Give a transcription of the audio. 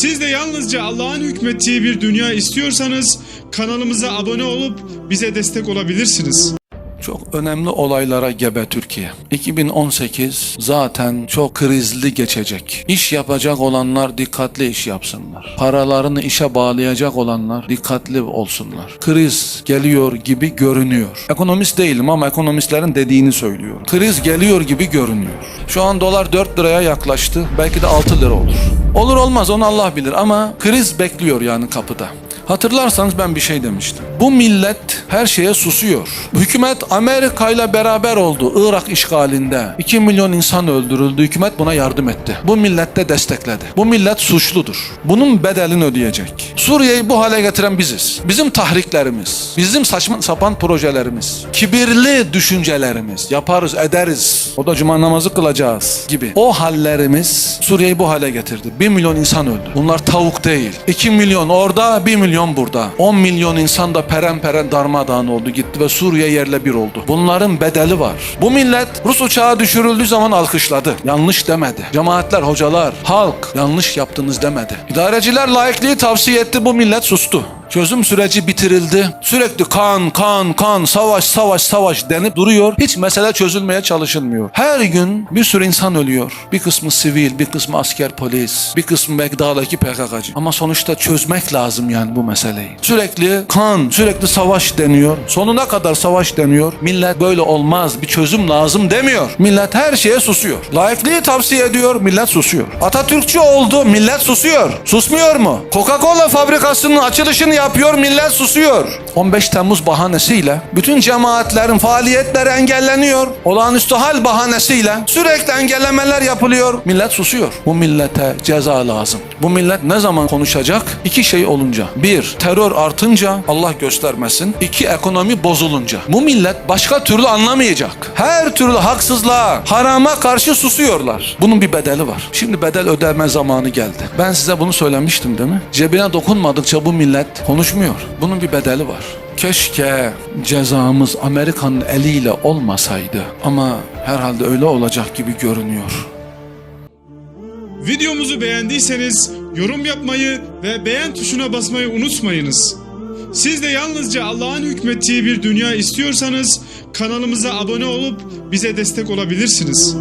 Siz de yalnızca Allah'ın hükmettiği bir dünya istiyorsanız kanalımıza abone olup bize destek olabilirsiniz. Çok önemli olaylara gebe Türkiye. 2018 zaten çok krizli geçecek. İş yapacak olanlar dikkatli iş yapsınlar. Paralarını işe bağlayacak olanlar dikkatli olsunlar. Kriz geliyor gibi görünüyor. Ekonomist değilim ama ekonomistlerin dediğini söylüyorum. Kriz geliyor gibi görünüyor. Şu an dolar 4 liraya yaklaştı. Belki de 6 lira olur. Olur olmaz onu Allah bilir ama kriz bekliyor yani kapıda. Hatırlarsanız ben bir şey demiştim. Bu millet her şeye susuyor. Hükümet Amerika ile beraber oldu Irak işgalinde. 2 milyon insan öldürüldü. Hükümet buna yardım etti. Bu millet de destekledi. Bu millet suçludur. Bunun bedelini ödeyecek. Suriye'yi bu hale getiren biziz. Bizim tahriklerimiz, bizim saçma sapan projelerimiz, kibirli düşüncelerimiz, yaparız ederiz. O da cuma namazı kılacağız gibi. O hallerimiz Suriye'yi bu hale getirdi. 1 milyon insan öldü. Bunlar tavuk değil. 2 milyon orada, 1 milyon burada. 10 milyon insan da peren peren darmadağın oldu gitti ve Suriye yerle bir oldu. Bunların bedeli var. Bu millet Rus uçağı düşürüldüğü zaman alkışladı. Yanlış demedi. Cemaatler, hocalar, halk yanlış yaptınız demedi. İdareciler laikliği tavsiye etti bu millet sustu. Çözüm süreci bitirildi. Sürekli kan, kan, kan, savaş, savaş, savaş denip duruyor. Hiç mesele çözülmeye çalışılmıyor. Her gün bir sürü insan ölüyor. Bir kısmı sivil, bir kısmı asker polis, bir kısmı belki dağdaki PKK'cı. Ama sonuçta çözmek lazım yani bu meseleyi. Sürekli kan, sürekli savaş deniyor. Sonuna kadar savaş deniyor. Millet böyle olmaz, bir çözüm lazım demiyor. Millet her şeye susuyor. Laikliği tavsiye ediyor, millet susuyor. Atatürkçü oldu, millet susuyor. Susmuyor mu? Coca-Cola fabrikasının açılışını yapıyor, millet susuyor. 15 Temmuz bahanesiyle bütün cemaatlerin faaliyetleri engelleniyor. Olağanüstü hal bahanesiyle sürekli engellemeler yapılıyor. Millet susuyor. Bu millete ceza lazım. Bu millet ne zaman konuşacak? İki şey olunca. Bir, terör artınca Allah göstermesin. İki, ekonomi bozulunca. Bu millet başka türlü anlamayacak. Her türlü haksızlığa, harama karşı susuyorlar. Bunun bir bedeli var. Şimdi bedel ödeme zamanı geldi. Ben size bunu söylemiştim değil mi? Cebine dokunmadıkça bu millet konuşmuyor. Bunun bir bedeli var. Keşke cezamız Amerika'nın eliyle olmasaydı. Ama herhalde öyle olacak gibi görünüyor. Videomuzu beğendiyseniz yorum yapmayı ve beğen tuşuna basmayı unutmayınız. Siz de yalnızca Allah'ın hükmettiği bir dünya istiyorsanız kanalımıza abone olup bize destek olabilirsiniz.